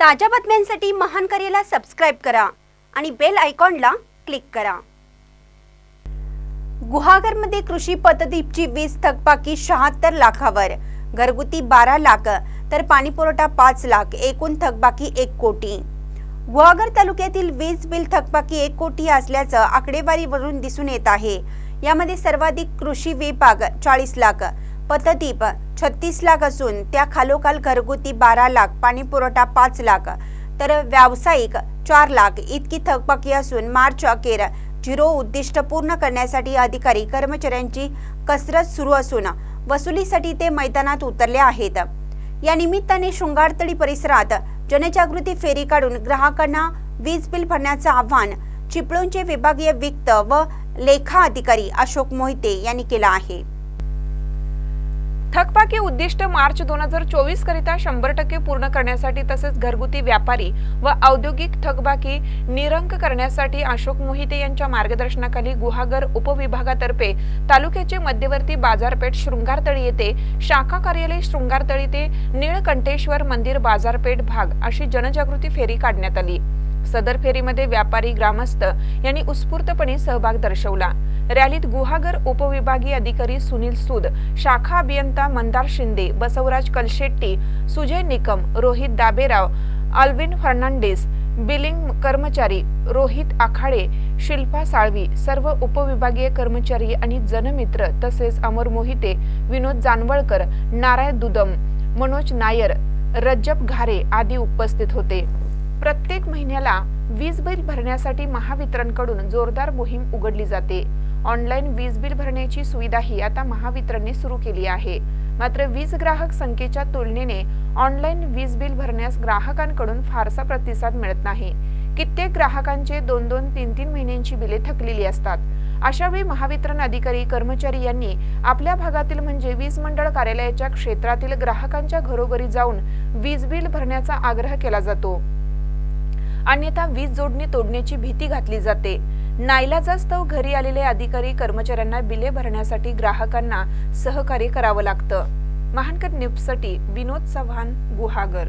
ताज्या बातम्यांसाठी महान करेला सबस्क्राईब करा आणि बेल आयकॉनला क्लिक करा. गुहागरमध्ये कृषी पद्धतीची वीज थकबाकी शहात्तर लाखावर. घरगुती बारा लाख तर पाणीपुरवठा पाच लाख एकूण थकबाकी एक कोटी. गुहागर तालुक्यातील वीज बिल थकबाकी एक कोटी असल्याचं आकडेवारीवरून दिसून येत आहे. यामध्ये सर्वाधिक कृषी विभाग चाळीस लाख पतदीप छत्तीस लाख असून त्या खालोखाल घरगुती बारा लाख पाणीपुरवठा पाच लाख तर व्यावसायिक चार लाख इतकी थकबाकी असून मार्च अखेर झिरो उद्दिष्ट पूर्ण करण्यासाठी अधिकारी कर्मचाऱ्यांची कसरत सुरू असून वसुलीसाठी ते मैदानात उतरले आहेत. या निमित्ताने शृंगारतळी परिसरात जनजागृती फेरी काढून ग्राहकांना वीज बिल भरण्याचं आव्हान चिपळूणचे विभागीय वित्त व लेखा अधिकारी अशोक मोहिते यांनी केलं आहे. थकबाकी उद्दिष्ट मार्च दोन हजार चोवीस करिता शंभर टक्के पूर्ण करण्यासाठी तसेच घरगुती व्यापारी व औद्योगिक थकबाकी निरंक करण्यासाठी अशोक मोहिते यांच्या मार्गदर्शनाखाली गुहागर उपविभागातर्फे तालुक्याचे मध्यवर्ती बाजारपेठ शृंगारतळी येथे शाखा कार्यालय शृंगारतळी ते निळकंठेश्वर मंदिर बाजारपेठ भाग अशी जनजागृती फेरी काढण्यात आली. सदर फेरीमध्ये व्यापारी ग्रामस्थ यांनी उत्स्फूर्तपणे सहभाग दर्शवला. रॅलीत गुहागर उपविभागीय अधिकारी सुनील सूद शाखा अभियंता मंदार शिंदे बसवराज कलशेट्टी सुजय निकम रोहित दाबेराव अल्विन फर्नांडिस बिलिंग कर्मचारी रोहित आखाडे शिल्पा साळवी सर्व उपविभागीय कर्मचारी आणि जनमित्र तसेच अमर मोहिते विनोद जानवळकर नारायण दुदम मनोज नायर रज्जब घारे आदी उपस्थित होते. प्रत्येक महिन्याला वीज बिल भरण्यासाठी महावितरणकडून जोरदार मोहीम उघडली जाते. ऑनलाईन वीज बिल भरण्याची सुविधाही आता महावितरणने सुरू केली आहे. मात्र वीज ग्राहक संख्येच्या तुलनेने ऑनलाईन वीज बिल भरण्यास ग्राहकांकडून फारसा प्रतिसाद मिळत नाही. कित्येक ग्राहकांचे दोन दोन तीन तीन महिन्यांची बिले थकलेली असतात. अशावेळी महावितरण अधिकारी कर्मचारी यांनी आपल्या भागातील म्हणजे वीज मंडळ कार्यालयाच्या क्षेत्रातील ग्राहकांच्या घरोघरी जाऊन वीज बिल भरण्याचा आग्रह केला जातो. अन्यथा वीज जोडणी तोडण्याची भीती घातली जाते. नाईलाजास्तव घरी आलेले अधिकारी कर्मचाऱ्यांना बिले भरण्यासाठी ग्राहकांना सहकार्य करावं लागतं. महानकर न्यूजसाठी विनोद चव्हाण गुहागर.